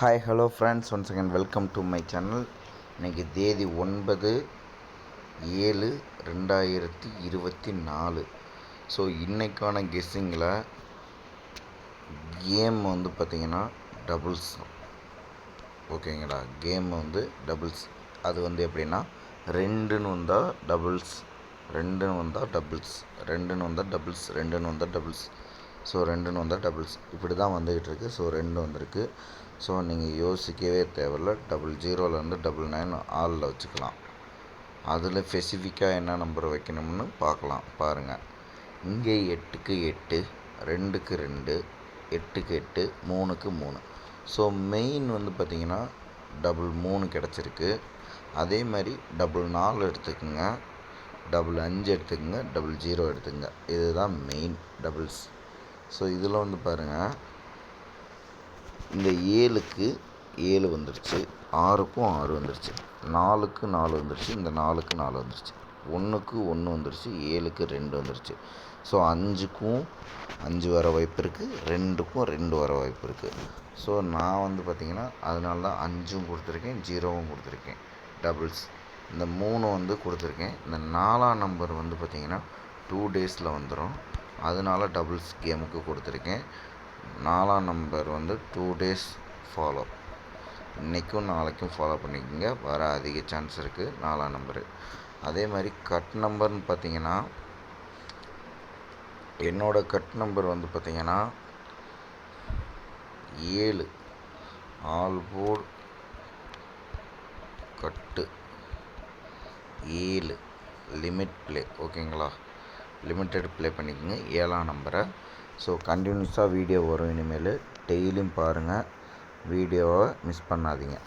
Hi hello friends once again welcome to my channel இன்றைக்கி தேதி ஒன்பது ஏழு ரெண்டாயிரத்தி இருபத்தி நாலு. ஸோ இன்றைக்கான கெஸ்ஸிங்கில் கேம் வந்து பார்த்திங்கன்னா டபுள்ஸ் ஓகேங்களா கேம் வந்து டபுள்ஸ் அது வந்து எப்படின்னா ரெண்டுன்னு வந்தால் டபுள்ஸ் ரெண்டுன்னு வந்தால் டபுள்ஸ் ரெண்டுன்னு வந்தால் டபுள்ஸ் ரெண்டுன்னு வந்தால் டபுள்ஸ் ஸோ ரெண்டுன்னு வந்தால் டபுள்ஸ் இப்படி தான் வந்துக்கிட்டு இருக்குது ஸோ ரெண்டு வந்திருக்கு. ஸோ நீங்கள் யோசிக்கவே தேவையில்ல. டபுள் ஜீரோலேருந்து டபுள் நைன் ஆளில் வச்சுக்கலாம். அதில் ஸ்பெசிஃபிக்காக என்ன நம்பர் வைக்கணும்னு பார்க்கலாம். பாருங்கள் இங்கே எட்டுக்கு எட்டு ரெண்டுக்கு ரெண்டு எட்டுக்கு எட்டு மூணுக்கு மூணு. ஸோ மெயின் வந்து பார்த்திங்கன்னா டபுள் மூணு கிடச்சிருக்கு. அதே மாதிரி டபுள் நாலு எடுத்துக்கோங்க. டபுள் அஞ்சு எடுத்துக்கோங்க. டபுள் ஜீரோ எடுத்துக்கோங்க. இதுதான் மெயின் டபுள்ஸ் ஸோ இதில் வந்து பாருங்கள் இந்த ஏழுக்கு ஏழு வந்துருச்சு ஆறுக்கும் ஆறு வந்துருச்சு நாலுக்கு நாலு வந்துருச்சு இந்த நாலுக்கு நாலு வந்துருச்சு ஒன்றுக்கு ஒன்று வந்துருச்சு ஏழுக்கு ரெண்டு வந்துருச்சு. ஸோ அஞ்சுக்கும் அஞ்சு வர வாய்ப்பு இருக்குது ரெண்டுக்கும் ரெண்டு வர வாய்ப்பு இருக்குது ஸோ நான் வந்து பார்த்திங்கன்னா அதனால தான் அஞ்சும் கொடுத்துருக்கேன் ஜீரோவும் கொடுத்துருக்கேன். டபுள்ஸ் இந்த மூணு வந்து கொடுத்துருக்கேன். இந்த நாலாம் நம்பர் வந்து பார்த்திங்கன்னா டூ டேஸில் வந்துடும் அதனால டபுள்ஸ் கேமுக்கு கொடுத்துருக்கேன். நாலாம் நம்பர் வந்து டூ டேஸ் ஃபாலோ இன்றைக்கும் நாளைக்கும் ஃபாலோ பண்ணிக்கோங்க. வர அதிக சான்ஸ் இருக்குது நாலாம் நம்பரு அதே மாதிரி கட் நம்பர்னு பார்த்தீங்கன்னா என்னோடய கட் நம்பர் வந்து பார்த்திங்கன்னா ஏழு. ஆல் போர்டு கட்டு ஏழு. லிமிட் ப்ளே ஓகேங்களா லிமிட்டெட் ப்ளே பண்ணிக்கோங்க. ஏழாம் நம்பரை ஸோ கண்டினியூஸாக வீடியோ வரும். இனிமேல் டெய்லியும் பாருங்கள் வீடியோவை மிஸ் பண்ணாதீங்க.